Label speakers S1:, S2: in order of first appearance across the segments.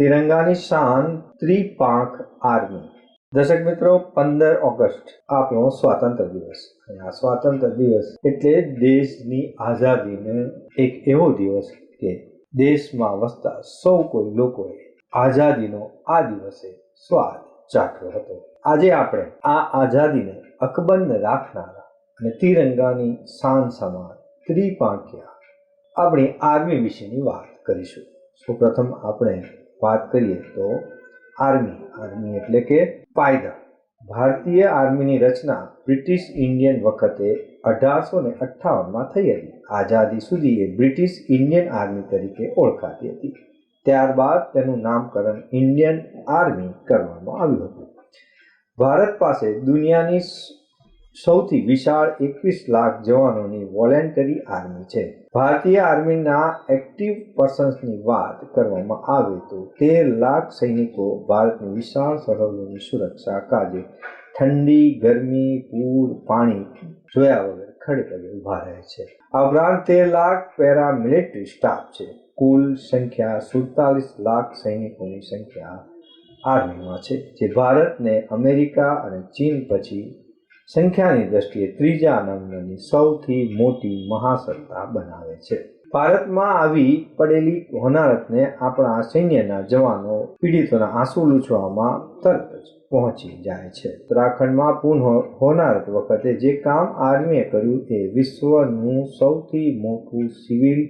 S1: તિરંગાની શાન ત્રિપાંખ આર્મી. દર્શક મિત્રો, પંદર ઓગસ્ટ આપણો સ્વાતંત્ર દિવસ. અને આ સ્વાતંત્ર દિવસ એટલે દેશની આઝાદીનો એક એવો દિવસ કે દેશમાં વસતા સૌ કોઈ લોકોએ આઝાદીનો આ દિવસે સ્વાદ ચાખ્યો હતો. આજે આપણે આ આઝાદીને અકબંધ રાખનારા અને તિરંગાની શાન સમાન ત્રિપાંખ્યા આપણી આર્મી વિશેની વાત કરીશું. સૌપ્રથમ આપણે વાત કરીએ તો આર્મી. આર્મી એટલે કે પાયદા ભારતીય આર્મીની રચના બ્રિટિશ ઇન્ડિયન વખતે અઢારસો ને અઠ્ઠાવનમાં થઈ હતી. આઝાદી સુધી એ બ્રિટિશ ઇન્ડિયન આર્મી તરીકે ઓળખાતી હતી. ત્યારબાદ તેનું નામકરણ ઇન્ડિયન આર્મી કરવામાં આવ્યું હતું. ભારત પાસે દુનિયાની સૌથી વિશાળ એકવીસ લાખ જવાનોની વોલેન્ટરી આર્મી છે. ભારતીય આર્મીના એક્ટિવ પર્સન્સની વાત કરવામાં આવે તો તેર લાખ સૈનિકો ભારતની વિશાળ સરહદોની સુરક્ષા કાજે ઠંડી, ગરમી, પૂર, પાણી જોયા વગર ખડેપગે ઊભા રહે છે. આ ઉપરાંત તેર લાખ પેરા મિલિટરી સ્ટાફ છે. કુલ સંખ્યા સુડતાલીસ લાખ સૈનિકોની સંખ્યા આર્મીમાં છે, જે ભારતને અમેરિકા અને ચીન પછી સંખ્યાની દ્રષ્ટિએ ત્રીજા નંબરની સૌથી મોટી મહાસત્તા બનાવે છે. ભારતમાં આવી પડેલી હોનારતને આપણા સૈન્યના જવાનો, પીડિતોના આંસુ લૂછવામાં તરત જ પહોંચી જાય છે. ઉત્તરાખંડમાં પુનઃ હોનારત વખતે જે કામ આર્મીએ કર્યું તે વિશ્વનું સૌથી મોટું સિવિલ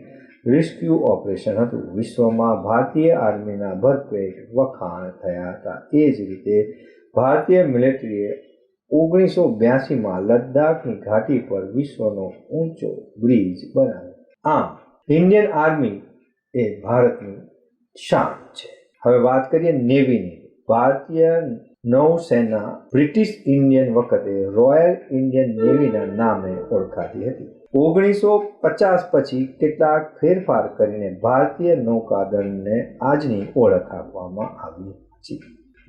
S1: રેસ્ક્યુ ઓપરેશન હતું. વિશ્વમાં ભારતીય આર્મીના ભરપેટ વખાણ થયા હતા. એ જ રીતે ભારતીય મિલિટરીએ ઓગણીસો બ્યાસીમાં લદ્દાખની ઘાટી પર વિશ્વનો ઊંચો બ્રિજ બનાવ્યો. આમ, ઇન્ડિયન આર્મી એ ભારતની શાન છે. હવે વાત કરીએ નેવીની. ભારતીય નૌસેના બ્રિટિશ ઇન્ડિયન વખતે રોયલ ઇન્ડિયન નેવીના નામે ઓળખાતી હતી. ઓગણીસો પચાસ પછી કેટલાક ફેરફાર કરીને ભારતીય નૌકાદળને આજની ઓળખ આપવામાં આવી હતી.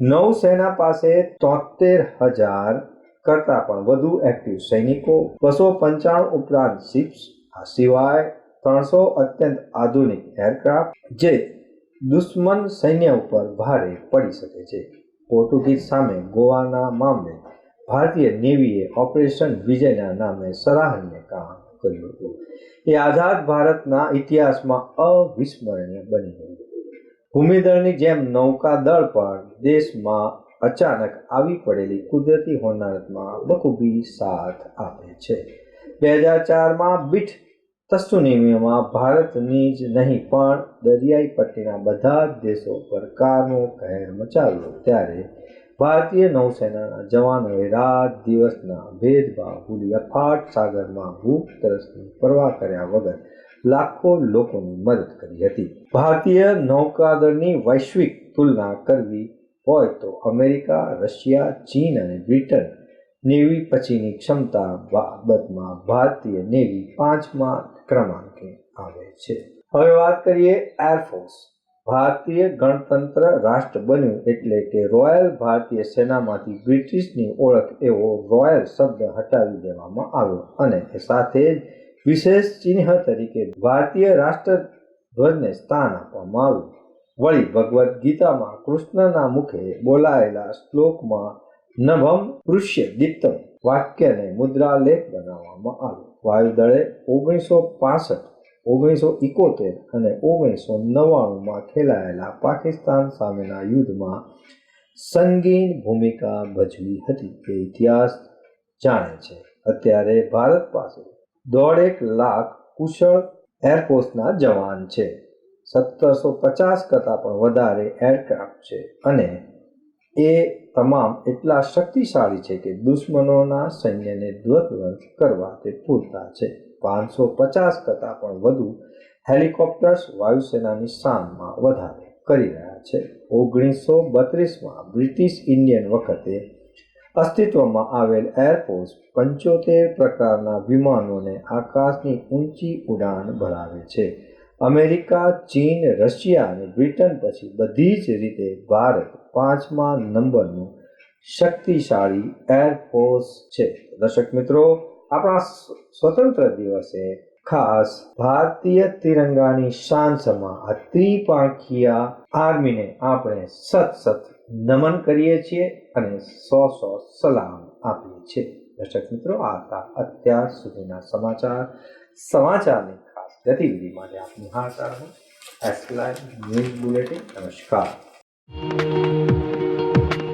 S1: નૌસેના પાસે તોતેર હજાર કરતાં પણ વધુ એક્ટિવ સૈનિકો બસો પંચાણું ઉપરાંત શિપ્સ આ સિવાય ત્રણસો અત્યંત આધુનિક એરક્રાફ્ટ જે દુશ્મન સૈન્ય ઉપર ભારે પડી શકે છે. પોર્ટુગીઝ સામે ગોવાના મામલે ભારતીય નેવીએ ઓપરેશન વિજયના નામે સરાહનીય કામ કર્યું હતું. એ આઝાદ ભારતના ઇતિહાસમાં અવિસ્મરણીય બની ગયું ભૂમિદળની જેમ નૌકાદળ પણ દેશમાં અચાનક આવી પડેલી કુદરતી હોનારતમાં બખૂબી સાથ આપે છે. બે હજાર ચારમાં બીઠ તસ્તુનિમીમાં ભારતની જ નહીં, પણ દરિયાઈ પટ્ટીના બધા જ દેશો પર કારનો કહેર મચાવ્યો. ત્યારે ભારતીય નૌસેનાના જવાનોએ રાત દિવસના ભેદભાવ ભૂલી અફાટ સાગરમાં ભૂખ તરસની પરવા કર્યા વગર લાખો લોકોની મદદ કરી હતી. ભારતીય નૌકાદળની વૈશ્વિક તુલના કરવી હોય તો અમેરિકા, રશિયા, ચીન અને બ્રિટન નેવી પછીની ક્ષમતા બાબતમાં ભારતીય નેવી પાંચમા ક્રમાંકે આવે છે. હવે વાત કરીએ એરફોર્સ ભારતીય ગણતંત્ર રાષ્ટ્ર બન્યું એટલે કે રોયલ ભારતીય સેનામાંથી બ્રિટિશની ઓળખ એવો રોયલ શબ્દ હટાવી દેવામાં આવ્યો અને સાથે જ વિશેષ ચિહ્ન તરીકે ભારતીય રાષ્ટ્રધ્વજને સ્થાન આપવામાં આવ્યું. વળી ભગવદ્ ગીતામાં કૃષ્ણના મુખે બોલાયેલા શ્લોકમાં નભમ પૃષ્ય દીપ્તમ વાક્યને મુદ્રાલેખ બનાવવામાં આવ્યો. વાયુદળે ઓગણીસો પાસઠ, ઓગણીસો ઇકોતેર અને ઓગણીસો નવ્વાણુંમાં ખેલાયેલા પાકિસ્તાન સામેના યુદ્ધમાં સંગીન ભૂમિકા ભજવી હતી. તે ઇતિહાસ જાણે છે. અત્યારે ભારત પાસે દોઢેક લાખ કુશળ એરફોર્સના જવાન છે. સત્તરસો પચાસ કરતાં પણ વધારે એરક્રાફ્ટ છે. અને એ તમામ એટલા શક્તિશાળી છે કે દુશ્મનોના સૈન્યને ધ્વજવંશ કરવા તે પૂરતા છે. પાંચસો પચાસ કરતાં પણ વધુ હેલિકોપ્ટર્સ વાયુસેનાની શાનમાં વધારો કરી રહ્યા છે. ઓગણીસો બત્રીસમાં બ્રિટિશ ઇન્ડિયન વખતે અસ્તિત્વમાં આવેલ એરફોર્સ પંચોતેર પ્રકારના વિમાનોને આકાશની ઊંચી ઉડાન ભરાવે છે. અમેરિકા, ચીન, રશિયા અને બ્રિટન પછી બધી જ રીતે ભારત પાંચમા નંબરનું શક્તિશાળી એરફોર્સ છે. દર્શક મિત્રો, આપણા સ્વતંત્ર દિવસે ખાસ ભારતીય તિરંગાની શાન આ ત્રિપાંખીયા આર્મીને આપણે સત સત નમન કરીએ છીએ અને સો સો સલામ આપીએ છીએ. દર્શક મિત્રો, આ હતા અત્યાર સુધીના સમાચાર. સમાચારની ગતિવિધિ માટે આપનું નિહાળતા રહો એસ ન્યૂઝ બુલેટિન નમસ્કાર